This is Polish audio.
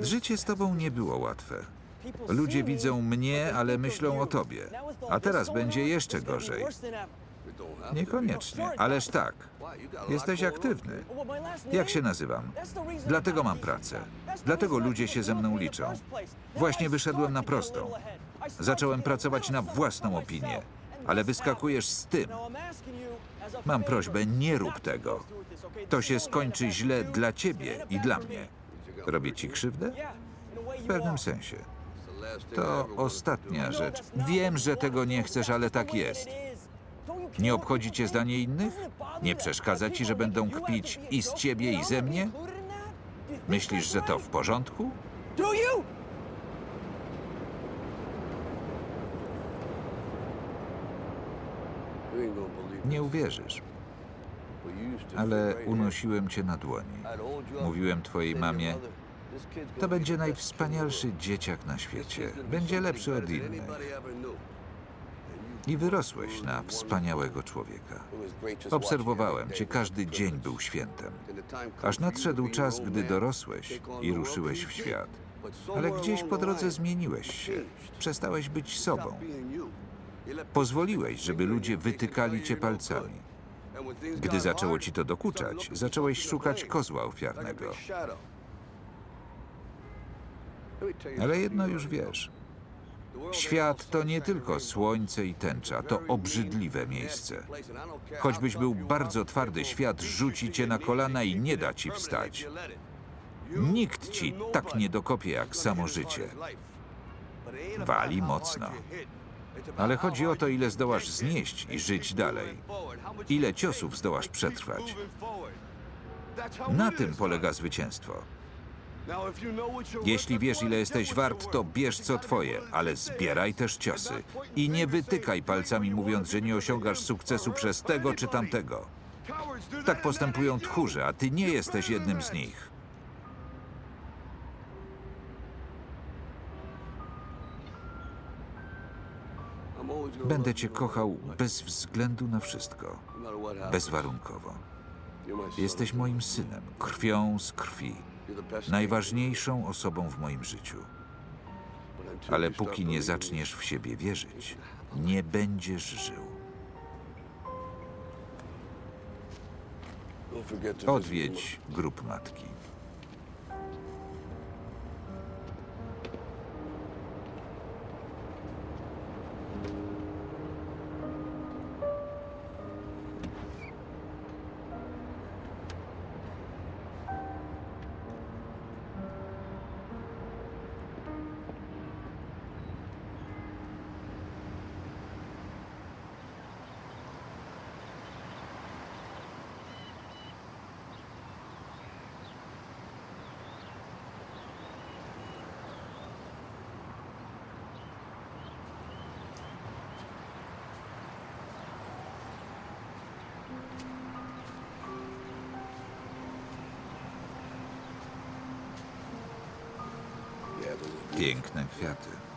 Życie z tobą nie było łatwe. Ludzie widzą mnie, ale myślą o tobie. A teraz będzie jeszcze gorzej. Niekoniecznie, ależ tak. Jesteś aktywny. Jak się nazywam? Dlatego mam pracę. Dlatego ludzie się ze mną liczą. Właśnie wyszedłem na prostą. Zacząłem pracować na własną opinię, ale wyskakujesz z tym. Mam prośbę, nie rób tego. To się skończy źle dla ciebie i dla mnie. Robię ci krzywdę? W pewnym sensie. To ostatnia rzecz. Wiem, że tego nie chcesz, ale tak jest. Nie obchodzi cię zdanie innych? Nie przeszkadza ci, że będą kpić i z ciebie, i ze mnie? Myślisz, że to w porządku? Nie uwierzysz, ale unosiłem cię na dłoni. Mówiłem twojej mamie, to będzie najwspanialszy dzieciak na świecie. Będzie lepszy od innych. I wyrosłeś na wspaniałego człowieka. Obserwowałem cię, każdy dzień był świętem. Aż nadszedł czas, gdy dorosłeś i ruszyłeś w świat. Ale gdzieś po drodze zmieniłeś się. Przestałeś być sobą. Pozwoliłeś, żeby ludzie wytykali cię palcami. Gdy zaczęło ci to dokuczać, zacząłeś szukać kozła ofiarnego. Ale jedno już wiesz. Świat to nie tylko słońce i tęcza, to obrzydliwe miejsce. Choćbyś był bardzo twardy, świat rzuci cię na kolana i nie da ci wstać. Nikt ci tak nie dokopie jak samo życie. Wali mocno. Ale chodzi o to, ile zdołasz znieść i żyć dalej. Ile ciosów zdołasz przetrwać. Na tym polega zwycięstwo. Jeśli wiesz, ile jesteś wart, to bierz co twoje, ale zbieraj też ciosy. I nie wytykaj palcami, mówiąc, że nie osiągasz sukcesu przez tego czy tamtego. Tak postępują tchórze, a ty nie jesteś jednym z nich. Będę cię kochał bez względu na wszystko, bezwarunkowo. Jesteś moim synem, krwią z krwi, najważniejszą osobą w moim życiu. Ale póki nie zaczniesz w siebie wierzyć, nie będziesz żył. Odwiedź grup matki. Piękne kwiaty.